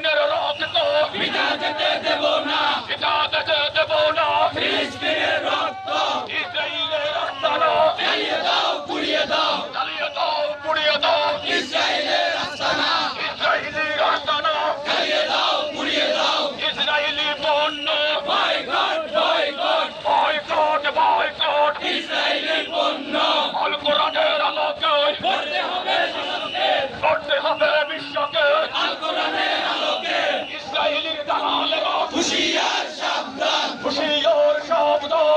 আইনের রক্ত বিচার যেতে দেব না বিচার যেতে দেব না ফিলিস্তিনের রক্ত ইসরায়েলের আস্তানা চালিয়ে দাও পুড়িয়ে দাও চালিয়ে দাও পুড়িয়ে দাও ইসরায়েলের আস্তানা ইসরায়েলের আস্তানা চালিয়ে দাও পুড়িয়ে দাও ইসরায়েলি পণ্য boycott boycott boycott boycott Israeli পণ্য অল কোরআনের আলোকে করতে হবে করতে হবে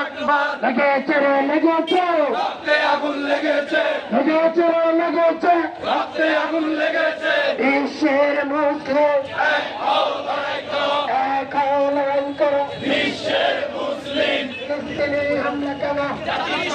আকবার। লেগেছে রে লেগেছে। রক্তে আগুন লেগেছে। লেগেছে রে লেগেছে। রক্তে আগুন লেগেছে। বিশ্বের মুসলিম এক হও লড়াই করো। করো। বিশ্বের মুসলিম। হামলা জাতি